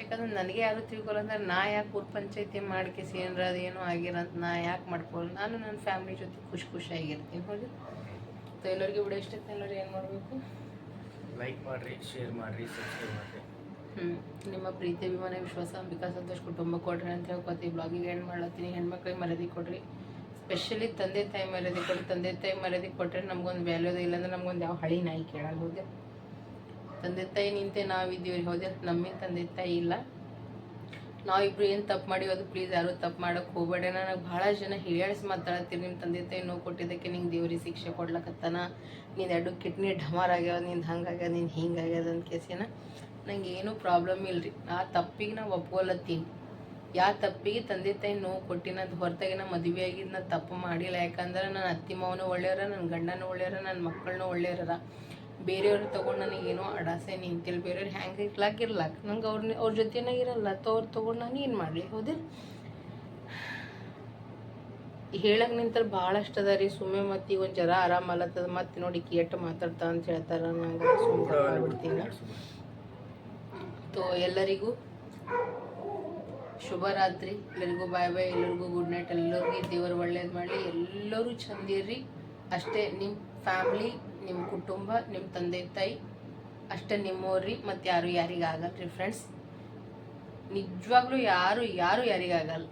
ಯಾಕಂದ್ರೆ ನನಗೆ ಯಾರು ತಿಳ್ಕೊಲ್ಲ ಅಂದ್ರೆ ನಾ ಯಾಕೆ ಊರ್ ಪಂಚಾಯತಿ ಮಾಡ್ಕೇಸಿ ಸೇನ್ರ ಅದೇನೋ ಆಗಿರಂತ ನಾ ಯಾಕೆ ಮಾಡ್ಕೊಳ್ಳಿ ನಾನು ನನ್ನ ಫ್ಯಾಮಿಲಿ ಜೊತೆ ಖುಷಿ ಖುಷಿಯಾಗಿರ್ತೀನಿ ಹೌದು. ಸೊ ಎಲ್ಲರಿಗೂ ವಿಡಿಯೋ ಇಷ್ಟ ಇತ್ತು ಎಲ್ಲರೂ ಏನು ಮಾಡಬೇಕು? ಲೈಕ್ ಮಾಡಿರಿ ಶೇರ್ ಮಾಡಿರಿ ಸಬ್ಸ್ಕ್ರೈಬ್ ಮಾಡಿರಿ. ಹ್ಞೂ ನಿಮ್ಮ ಪ್ರೀತಿ ಅಭಿಮಾನ ವಿಶ್ವಾಸ ಅಂಬಿಕಾ ಸಂತೋಷ ಕುಟುಂಬ ಕೊಡ್ರಿ ಅಂತ ಹೇಳ್ಕೊತೀವಿ. ಬ್ಲಾಗಿಗೆ ಏನು ಮಾಡ್ಲತ್ತೀನಿ. ಹೆಣ್ಮಕ್ಳಿಗೆ ಮರ್ಯಾದೆ ಕೊಡ್ರಿ. ಸ್ಪೆಷಲಿ ತಂದೆ ತಾಯಿ ಮರ್ಯಾದೆ ಕೊಡ್ರಿ. ತಂದೆ ತಾಯಿ ಮರ್ಯಾದೆ ಕೊಟ್ಟರೆ ನಮ್ಗೊಂದು ವ್ಯಾಲ್ಯೂ ಇಲ್ಲಾಂದ್ರೆ ನಮ್ಗೊಂದು ಯಾವ ಹಳಿ ನಾಯಿ ಕೇಳಲ್ಲ. ಹೋದೆ ತಂದೆ ತಾಯಿ ನಿಂತೆ ನಾವಿದ್ದೀವಿ ಹೋದೆ ನಮ್ಮಿಂದ ತಂದೆ ತಾಯಿ ಇಲ್ಲ. ನಾವಿಬ್ರು ಏನು ತಪ್ಪು ಮಾಡಿ ಅದು ಪ್ಲೀಸ್ ಯಾರು ತಪ್ಪು ಮಾಡಕ್ಕೆ ಹೋಗಬೇಡ ನನಗೆ ಭಾಳ ಜನ ಹಿರಿಯಾಡಿಸಿ ಮಾತಾಡತ್ತೀರಿ ನಿಮ್ಮ ತಂದೆ ತಾಯಿ ನೋವು ಕೊಟ್ಟಿದ್ದಕ್ಕೆ ನಿಂಗೆ ದೇವ್ರಿಗೆ ಶಿಕ್ಷೆ ಕೊಡ್ಲಕತ್ತಾನ. ನಿಂದು ಎರಡು ಕಿಡ್ನಿ ಢಮಾರ್ ಆಗ್ಯಾವ ನಿಂದು ಹಂಗಾಗ್ಯದ ನಿಂದು ಹಿಂಗಾಗ್ಯದ ಅಂತ ಕೇಸಿನ ನಂಗೆ ಏನೂ ಪ್ರಾಬ್ಲಮ್ ಇಲ್ರಿ. ಆ ತಪ್ಪಿಗೆ ನಾ ಒಪ್ಕೊಲತ್ತೀನಿ ಯಾವ ತಪ್ಪಿಗೆ ತಂದೆ ತಾಯಿ ನೋವು ಕೊಟ್ಟಿನ ಹೊರತಾಗಿನ ಹೊರತಾಗಿ ನಾ ಮದುವೆ ಆಗಿದ್ದು ನಾ ತಪ್ಪು ಮಾಡಿಲ್ಲ. ಯಾಕಂದ್ರೆ ನನ್ನ ಅತ್ತಿ ಮಾವನು ಒಳ್ಳೆಯವ್ರ ನನ್ನ ಗಂಡನೂ ಒಳ್ಳೆಯವ್ರ ನನ್ನ ಮಕ್ಕಳನ್ನೂ ಒಳ್ಳೆಯವ್ರ ಬೇರೆಯವ್ರು ತೊಗೊಂಡು ನನಗೇನೋ ಅಡಾಸೆ ನಿಂತಿಲ್ಲ ಬೇರೆಯವ್ರು ಹ್ಯಾಂಗೆ ಇರ್ಲಾಕ್ ಇರ್ಲಾಕ್ ನಂಗೆ ಅವ್ರನ್ನ ಅವ್ರ ಜೊತೆನಾಗ ಇರಲ್ಲ. ತೋ ಅವ್ರು ತೊಗೊಂಡು ನಾನು ಏನು ಮಾಡಲಿ? ಹೌದಿಲ್ಲ ಹೇಳಕ್ ನಿಂತಲ್ಲಿ ಭಾಳಷ್ಟು ಅದ ರೀ. ಸುಮ್ಮನೆ ಮತ್ತೆ ಈಗ ಒಂದು ಜರ ಆರಾಮ ಅಲ್ಲತ್ತದ ಮತ್ತೆ ನೋಡಿ ಕೇಟ್ ಮಾತಾಡ್ತಾ ಅಂತ ಹೇಳ್ತಾರ. ನಂಗೆ ಸುಮ್ಮನೆ ಮಾಡ್ಬಿಡ್ತೀನಿ ತೋ ಎಲ್ಲರಿಗೂ ಶುಭರಾತ್ರಿ ಎಲ್ಲರಿಗೂ ಬಾಯ್ ಬಾಯ್. ಎಲ್ಲರಿಗೂ ಗುಡ್ ನೈಟ್. ಎಲ್ಲರಿಗೂ ದೇವರು ಒಳ್ಳೇದು ಮಾಡಲಿ. ಎಲ್ಲರೂ ಚಂದಿರ್ರಿ ಅಷ್ಟೇ ನಿಮ್ಮ ಫ್ಯಾಮ್ಲಿ. ನಿಮ್ಮ ಕುಟುಂಬ ನಿಮ್ಮ ತಂದೆ, ತಾಯಿ, ಅಷ್ಟೇ ನಿಮ್ಮವ್ರಿ ಮತ್ತು ಯಾರು ಯಾರಿಗಾಗಲ್ಲ ರೀ ಫ್ರೆಂಡ್ಸ್ ನಿಜವಾಗ್ಲೂ ಯಾರು ಯಾರು ಯಾರಿಗಾಗಲ್ಲ.